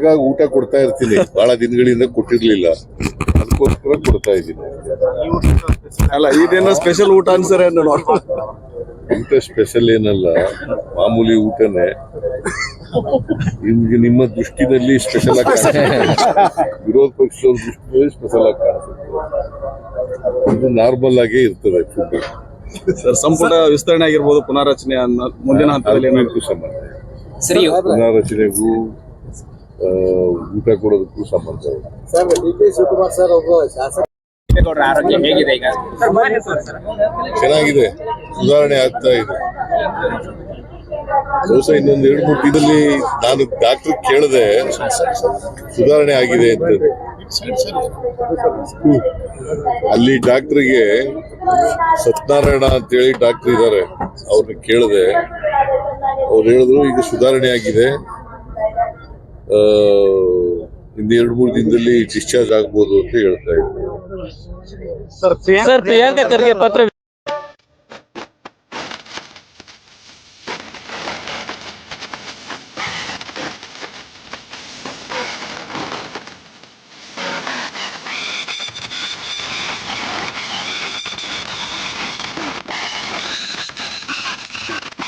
ಹಾಗಾಗಿ ಊಟ ಕೊಡ್ತಾ ಇರ್ತೀನಿ. ಬಹಳ ದಿನಗಳಿಂದ ಕೊಟ್ಟಿರ್ಲಿಲ್ಲ. ಅದಕ್ಕೋಸ್ಕರ ಕೊಡ್ತಾ ಇದ್ದೀನಿ. ಅಲ್ಲ ಇದೇನೋ ಸ್ಪೆಷಲ್ ಊಟ ಅನ್ಸರ ಊಟ ಸ್ಪೆಷಲ್ ಏನಲ್ಲ ಮಾಮೂಲಿ ಊಟನೇ. ನಿಮ್ಗೆ ನಿಮ್ಮ ದೃಷ್ಟಿನಲ್ಲಿ ಸ್ಪೆಷಲ್ ಆಗಿ ವಿರೋಧ ಪಕ್ಷದವ್ರ ದೃಷ್ಟಿನಲ್ಲಿ ಸ್ಪೆಷಲ್ ಆಗಿ ಕಾಣಿಸುತ್ತೆ. ಇದು ನಾರ್ಮಲ್ ಆಗೇ ಇರ್ತದೆ ಫುಡ್ ಸರ್ ಸಂಪುಟ ವಿಸ್ತರಣೆ ಆಗಿರ್ಬೋದು ಪುನಾರಚನೆ ಅನ್ನೋ ಮುಂದಿನ ಹಂತದಲ್ಲಿ ಏನೋ ಅದಕ್ಕೂ ಸಂಬಂಧ. ಸರಿ ಪುನಾರಚನೆಗೂ ಊಟ ಕೊಡೋದಕ್ಕೂ ಸಂಬಂಧ ಇದೆ sir D K Shivakumar sir ಒಬ್ಬ ಶಾಸಕ ದೇವೇಗೌಡರ ಆರೋಗ್ಯ ಹೇಗಿದೆ ಈಗ? ಚೆನ್ನಾಗಿದೆ. ಸುಧಾರಣೆ ಆಗ್ತಾ ಇದೆ. ಬಹುಶಃ ಇನ್ನೊಂದು ಎರಡು ಮೂರು ದಿನದಲ್ಲಿ ನಾನು ಡಾಕ್ಟರ್ ಕೇಳಿದೆ ಸುಧಾರಣೆ ಆಗಿದೆ ಅಂತ. ಅಲ್ಲಿ ಡಾಕ್ಟರ್ಗೆ ಸತ್ಯನಾರಾಯಣ ಅಂತೇಳಿ ಡಾಕ್ಟರ್ ಇದ್ದಾರೆ ಅವ್ರನ್ನ ಕೇಳಿದೆ. ಅವ್ರು ಹೇಳಿದ್ರು ಈಗ ಸುಧಾರಣೆ ಆಗಿದೆ. ಇನ್ನು ಎರಡು ಮೂರು ದಿನದಲ್ಲಿ ಡಿಸ್ಚಾರ್ಜ್ ಆಗ್ಬೋದು ಅಂತ ಹೇಳ್ತಾ ಇದ್ದೀನಿ ಸರ್ ಪ್ರಿಯಾಂಕಾ ಪತ್ರ